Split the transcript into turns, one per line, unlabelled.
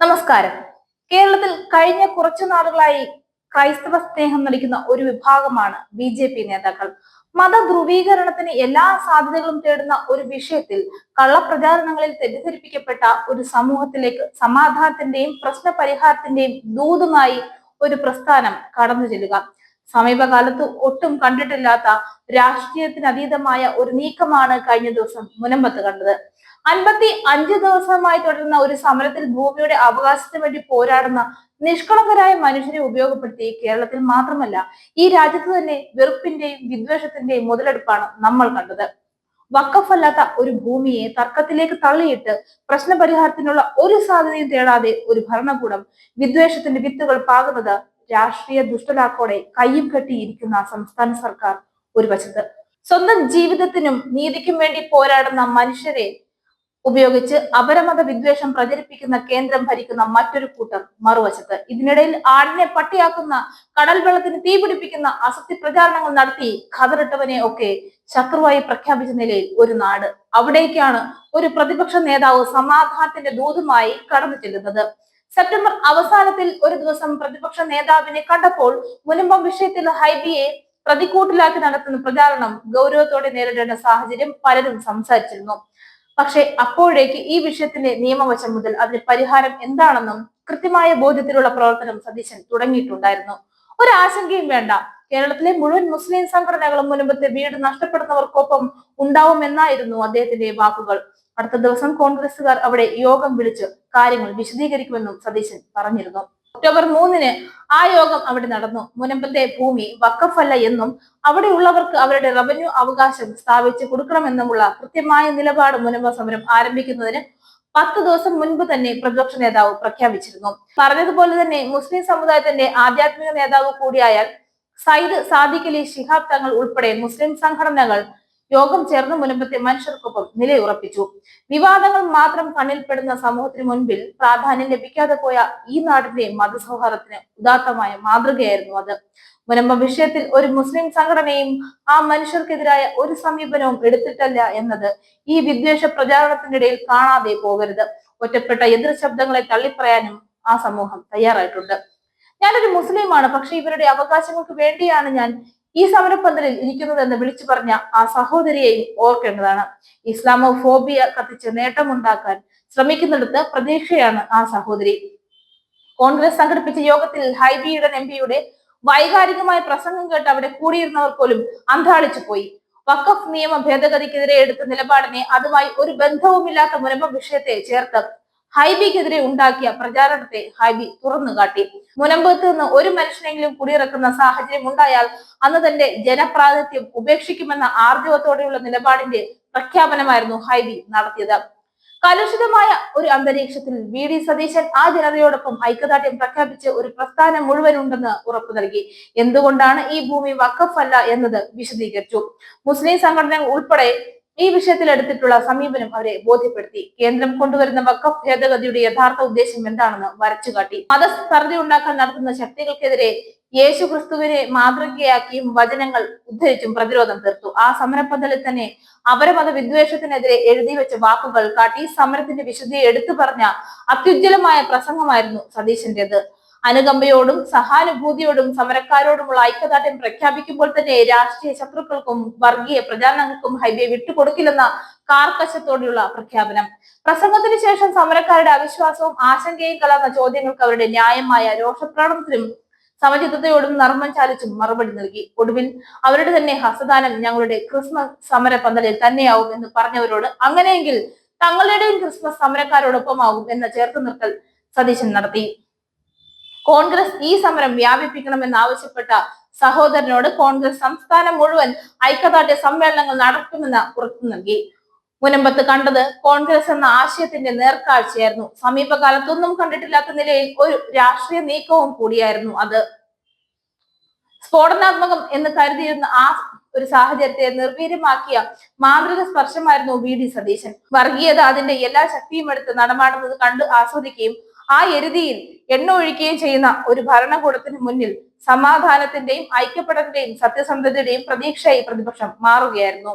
നമസ്കാരം. കേരളത്തിൽ കഴിഞ്ഞ കുറച്ചു നാളുകളായി ക്രൈസ്തവ സ്നേഹം നടിക്കുന്ന ഒരു വിഭാഗമാണ് ബി ജെ പി നേതാക്കൾ. മതധ്രുവീകരണത്തിന് എല്ലാ സാധ്യതകളും തേടുന്ന ഒരു വിഷയത്തിൽ കള്ളപ്രചാരണങ്ങളിൽ തെറ്റിദ്ധരിപ്പിക്കപ്പെട്ട ഒരു സമൂഹത്തിലേക്ക് സമാധാനത്തിന്റെയും പ്രശ്ന പരിഹാരത്തിന്റെയും ദൂതുമായി ഒരു പ്രസ്ഥാനം കടന്നു ചെല്ലുക. സമീപകാലത്ത് ഒട്ടും കണ്ടിട്ടില്ലാത്ത രാഷ്ട്രീയത്തിനതീതമായ ഒരു നീക്കമാണ് കഴിഞ്ഞ ദിവസം മുനമ്പത്ത് കണ്ടത്. അൻപത്തി അഞ്ച് ദിവസമായി തുടരുന്ന ഒരു സമരത്തിൽ ഭൂമിയുടെ അവകാശത്തിന് വേണ്ടി പോരാടുന്ന നിഷ്കളങ്കരായ മനുഷ്യരെ ഉപയോഗപ്പെടുത്തി കേരളത്തിൽ മാത്രമല്ല ഈ രാജ്യത്ത് തന്നെ വെറുപ്പിന്റെയും വിദ്വേഷത്തിന്റെയും മുതലെടുപ്പാണ് നമ്മൾ കണ്ടത്. വക്കഫല്ലാത്ത ഒരു ഭൂമിയെ തർക്കത്തിലേക്ക് തള്ളിയിട്ട് പ്രശ്നപരിഹാരത്തിനുള്ള ഒരു സാധ്യതയും തേടാതെ ഒരു ഭരണകൂടം വിദ്വേഷത്തിന്റെ വിത്തുകൾ പാകുന്നത് രാഷ്ട്രീയ ദുഷ്ടലാക്കോടെ കയ്യും കെട്ടിയിരിക്കുന്ന സംസ്ഥാന സർക്കാർ ഒരു വശത്ത്. സ്വന്തം ജീവിതത്തിനും നീതിക്കും വേണ്ടി പോരാടുന്ന മനുഷ്യരെ ഉപയോഗിച്ച് അപരമത വിദ്വേഷം പ്രചരിപ്പിക്കുന്ന കേന്ദ്രം ഭരിക്കുന്ന മറ്റൊരു കൂട്ടർ മറുവശത്ത്. ഇതിനിടയിൽ ആടിനെ പട്ടിയാക്കുന്ന കടൽ വെള്ളത്തിന് തീപിടിപ്പിക്കുന്ന അസത്യ പ്രചാരണങ്ങൾ നടത്തി ഖതറിട്ടവനെ ഒക്കെ ശത്രുവായി പ്രഖ്യാപിച്ച നിലയിൽ ഒരു നാട്. അവിടേക്കാണ് ഒരു പ്രതിപക്ഷ നേതാവ് സമാധാനത്തിന്റെ ദൂതുമായി കടന്നു ചെല്ലുന്നത്. സെപ്റ്റംബർ അവസാനത്തിൽ ഒരു ദിവസം പ്രതിപക്ഷ നേതാവിനെ കണ്ടപ്പോൾ മുനമ്പം വിഷയത്തിൽ ഹൈബിയെ പ്രതിക്കൂട്ടിലാക്കി നടത്തുന്ന പ്രചാരണം ഗൗരവത്തോടെ നേരിടേണ്ട സാഹചര്യം പലരും സംസാരിച്ചിരുന്നു. പക്ഷെ അപ്പോഴേക്ക് ഈ വിഷയത്തിന്റെ നിയമവശം മുതൽ അതിന് പരിഹാരം എന്താണെന്നും കൃത്യമായ ബോധ്യത്തിലുള്ള പ്രവർത്തനം സതീശൻ തുടങ്ങിയിട്ടുണ്ടായിരുന്നു. ഒരു ആശങ്കയും വേണ്ട. കേരളത്തിലെ മുഴുവൻ മുസ്ലിം സംഘടനകളും മുൻപത്തെ വീട് നഷ്ടപ്പെടുന്നവർക്കൊപ്പം ഉണ്ടാവുമെന്നായിരുന്നു അദ്ദേഹത്തിന്റെ വാക്കുകൾ. അടുത്ത ദിവസം കോൺഗ്രസുകാർ അവിടെ യോഗം വിളിച്ച് കാര്യങ്ങൾ വിശദീകരിക്കുമെന്നും സതീശൻ പറഞ്ഞിരുന്നു. ഒക്ടോബർ മൂന്നിന് ആ യോഗം അവിടെ നടന്നു. മുനമ്പത്തെ ഭൂമി വക്കഫല്ല എന്നും അവിടെയുള്ളവർക്ക് അവരുടെ റവന്യൂ അവകാശം സ്ഥാപിച്ച് കൊടുക്കണമെന്നുമുള്ള കൃത്യമായ നിലപാട് മുനമ്പ സമരം ആരംഭിക്കുന്നതിന് പത്ത് ദിവസം മുൻപ് തന്നെ പ്രതിപക്ഷ നേതാവ് പ്രഖ്യാപിച്ചിരുന്നു. പറഞ്ഞതുപോലെ തന്നെ മുസ്ലിം സമുദായത്തിന്റെ ആധ്യാത്മിക നേതാവ് കൂടിയായാൽ സയ്യിദ് സാദിഖലി ശിഹാബ് തങ്ങൾ ഉൾപ്പെടെ മുസ്ലിം സംഘടനകൾ യോഗം ചേർന്ന് മുനമ്പത്തെ മനുഷ്യർക്കൊപ്പം നിലയുറപ്പിച്ചു. വിവാദങ്ങൾ മാത്രം കണ്ണിൽപ്പെടുന്ന സമൂഹത്തിന് മുൻപിൽ പ്രാധാന്യം ലഭിക്കാതെ പോയ ഈ നാടിന്റെ മതസൗഹാർദ്ദത്തിന് ഉദാത്തമായ മാതൃകയായിരുന്നു അത്. മുനമ്പ വിഷയത്തിൽ ഒരു മുസ്ലിം സംഘടനയും ആ മനുഷ്യർക്കെതിരായ ഒരു സമീപനവും എടുത്തിട്ടല്ല എന്നത് ഈ വിദ്വേഷ പ്രചാരണത്തിനിടയിൽ കാണാതെ പോകരുത്. ഒറ്റപ്പെട്ട എതിർ ശബ്ദങ്ങളെ തള്ളിപ്പറയാനും ആ സമൂഹം തയ്യാറായിട്ടുണ്ട്. ഞാനൊരു മുസ്ലിമാണ് പക്ഷെ ഇവരുടെ അവകാശങ്ങൾക്ക് വേണ്ടിയാണ് ഞാൻ ഈ സമരപ്പന്തലിൽ ഇരിക്കുന്നതെന്ന് വിളിച്ചു പറഞ്ഞ ആ സഹോദരിയെയും ഓർക്കേണ്ടതാണ്. ഇസ്ലാമോ ഫോബിയ കത്തിച്ച് നേട്ടമുണ്ടാക്കാൻ ശ്രമിക്കുന്നിടത്ത് പ്രതീക്ഷയാണ് ആ സഹോദരി. കോൺഗ്രസ് സംഘടിപ്പിച്ച യോഗത്തിൽ ഹൈബിയുടെ എം പിയുടെ വൈകാരികമായ പ്രസംഗം കേട്ട് അവിടെ കൂടിയിരുന്നവർ പോലും അന്താളിച്ചു പോയി. വഖഫ് നിയമ ഭേദഗതിക്കെതിരെ എടുത്ത നിലപാടിനെ അതുമായി ഒരു ബന്ധവുമില്ലാത്ത മുനമ്പം വിഷയത്തെ ചേർത്ത് ഹൈബിക്കെതിരെ ഉണ്ടാക്കിയ പ്രചാരണത്തെ ഹൈബി തുറന്നു കാട്ടി. മുനമ്പത്ത് നിന്ന് ഒരു മനുഷ്യനെങ്കിലും കുടിയിറക്കുന്ന സാഹചര്യം ഉണ്ടായാൽ അന്ന് തന്റെ ജനപ്രാതിനിധ്യം ഉപേക്ഷിക്കുമെന്ന ആർജവത്തോടെയുള്ള നിലപാടിന്റെ പ്രഖ്യാപനമായിരുന്നു ഹൈബി നടത്തിയത്. കലുഷിതമായ ഒരു അന്തരീക്ഷത്തിൽ വി. ഡി. സതീശൻ ആ ജനതയോടൊപ്പം ഐക്യദാർഢ്യം പ്രഖ്യാപിച്ച് ഒരു പ്രസ്ഥാനം മുഴുവൻ ഉണ്ടെന്ന് ഉറപ്പു നൽകി. എന്തുകൊണ്ടാണ് ഈ ഭൂമി വഖഫ് അല്ല എന്നത് വിശദീകരിച്ചു. മുസ്ലിം സംഘടനകൾ ഉൾപ്പെടെ ഈ വിഷയത്തിൽ എടുത്തിട്ടുള്ള സമീപനം അവരെ ബോധ്യപ്പെടുത്തി. കേന്ദ്രം കൊണ്ടുവരുന്ന വക്കഫ് ഭേദഗതിയുടെ യഥാർത്ഥ ഉദ്ദേശം എന്താണെന്ന് വരച്ചുകാട്ടി മതസ്പർദ്ധ ഉണ്ടാക്കാൻ നടത്തുന്ന ശക്തികൾക്കെതിരെ യേശു ക്രിസ്തുവിനെ മാതൃകയാക്കിയും വചനങ്ങൾ ഉദ്ധരിച്ചും പ്രതിരോധം തീർത്തു. ആ സമരപ്പന്തലിൽ തന്നെ അപരമത വിദ്വേഷത്തിനെതിരെ എഴുതി വെച്ച വാക്കുകൾ കാട്ടി സമരത്തിന്റെ വിശുദ്ധിയെ എടുത്തു പറഞ്ഞ അത്യുജ്വലമായ പ്രസംഗമായിരുന്നു സതീശന്റേത്. അനുകമ്പയോടും സഹാനുഭൂതിയോടും സമരക്കാരോടുമുള്ള ഐക്യദാർഢ്യം പ്രഖ്യാപിക്കുമ്പോൾ തന്നെ രാഷ്ട്രീയ ശത്രുക്കൾക്കും വർഗീയ പ്രചാരണങ്ങൾക്കും ഹൈബിയെ വിട്ടുകൊടുക്കില്ലെന്ന കാർക്കശത്തോടെയുള്ള പ്രഖ്യാപനം. പ്രസംഗത്തിന് ശേഷം സമരക്കാരുടെ അവിശ്വാസവും ആശങ്കയും കലർന്ന ചോദ്യങ്ങൾക്ക് അവരുടെ ന്യായമായ രോഷപ്രകടനത്തിനും സമചിത്തതയോടും നർമ്മം ചാലിച്ചും മറുപടി നൽകി. ഒടുവിൽ അവരുടെ തന്നെ ഹസ്തദാനം ഞങ്ങളുടെ ക്രിസ്മസ് സമര പന്തലിൽ തന്നെയാവും എന്ന് പറഞ്ഞവരോട് അങ്ങനെയെങ്കിൽ തങ്ങളുടെയും ക്രിസ്മസ് സമരക്കാരോടൊപ്പമാവും എന്ന ചേർത്ത് നിർത്തൽ സതീശൻ നടത്തി. കോൺഗ്രസ് ഈ സമരം വ്യാപിപ്പിക്കണമെന്ന് ആവശ്യപ്പെട്ട സഹോദരനോട് കോൺഗ്രസ് സംസ്ഥാനം മുഴുവൻ ഐക്യദാർഢ്യ സമ്മേളനങ്ങൾ നടത്തുമെന്ന് ഉറപ്പു നൽകി. മുനമ്പത്ത് കണ്ടത് കോൺഗ്രസ് എന്ന ആശയത്തിന്റെ നേർക്കാഴ്ചയായിരുന്നു. സമീപകാലത്തൊന്നും കണ്ടിട്ടില്ലാത്ത നിലയിൽ ഒരു രാഷ്ട്രീയ നീക്കവും കൂടിയായിരുന്നു അത്. സ്ഫോടനാത്മകം എന്ന് കരുതിയിരുന്ന ആ ഒരു സാഹചര്യത്തെ നിർവീര്യമാക്കിയ മാന്ത്രിക സ്പർശമായിരുന്നു വി ഡി സതീശൻ. വർഗീയത അതിന്റെ എല്ലാ ശക്തിയും എടുത്ത് നടമാടുന്നത് കണ്ട് ആസ്വദിക്കുകയും ആ എരുതിയിൽ എണ്ണ ഒഴിക്കുകയും ചെയ്യുന്ന ഒരു ഭരണകൂടത്തിന് മുന്നിൽ സമാധാനത്തിന്റെയും ഐക്യപ്പെടലിന്റെയും സത്യസന്ധതയുടെയും പ്രതീക്ഷയായി പ്രതിപക്ഷം മാറുകയായിരുന്നു.